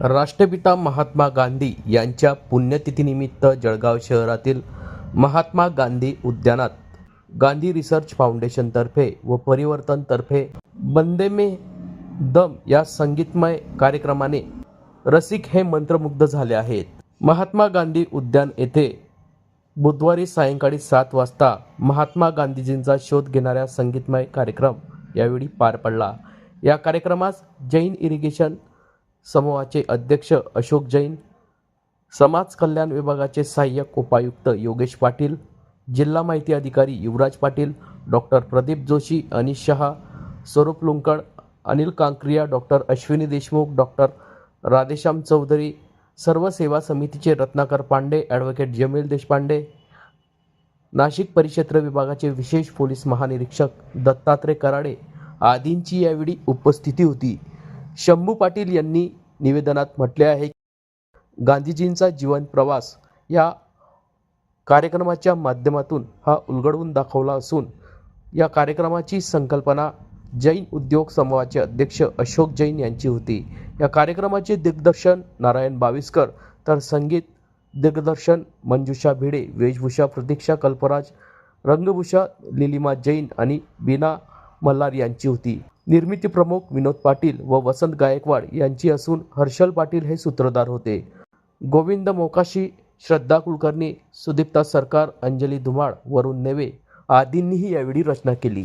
राष्ट्रपिता महात्मा गांधी यांच्या पुण्यतिथीनिमित्त जळगाव शहरातील महात्मा गांधी उद्यानात गांधी रिसर्च फाउंडेशनतर्फे व परिवर्तनतर्फे बंदे मे दम या संगीतमय कार्यक्रमाने रसिक हे मंत्रमुग्ध झाले आहेत. महात्मा गांधी उद्यान येथे बुधवारी सायंकाळी सात वाजता महात्मा गांधीजींचा शोध घेणाऱ्या संगीतमय कार्यक्रम यावेळी पार पडला. या कार्यक्रमास जैन इरिगेशन समूहाचे अध्यक्ष अशोक जैन समाज कल्याण विभागाचे सहाय्यक उपायुक्त योगेश पाटील जिल्हा माहिती अधिकारी Yuvraj Patil doctor Pradeep Joshi Anish Shah Swaroop Lunkad Anil Kankriya doctor Ashwini Deshmukh doctor Radheshyam Chaudhari सर्व सेवा समितीचे रत्नाकर पांडे ॲडव्होकेट जमील देशपांडे नाशिक परिक्षेत्र विभागाचे विशेष पोलीस महानिरीक्षक दत्तात्रय कराडे आदींची यावेळी उपस्थिती होती. शंभू पाटील यांनी निवेदनात म्हटले आहे गांधीजींचा जीवन प्रवास या कार्यक्रमाच्या माध्यमातून हा उलगडवून दाखवला असून या कार्यक्रमाची संकल्पना जैन उद्योग समूहाचे अध्यक्ष अशोक जैन यांची होती. या कार्यक्रमाचे दिग्दर्शन नारायण बाविस्कर तर संगीत दिग्दर्शन मंजुषा भिडे वेशभूषा प्रतीक्षा कल्पराज रंगभूषा लिलिमा जैन आणि बीना मल्हार यांची होती. निर्मिती प्रमुख विनोद पाटील व वसंत गायकवाड यांची असून हर्षल पाटील हे सूत्रधार होते. गोविंद मोकाशी श्रद्धा कुलकर्णी सुदीप्ता सरकार अंजली धुमाळ वरुण नेवे आदींनीही यावेळी रचना केली.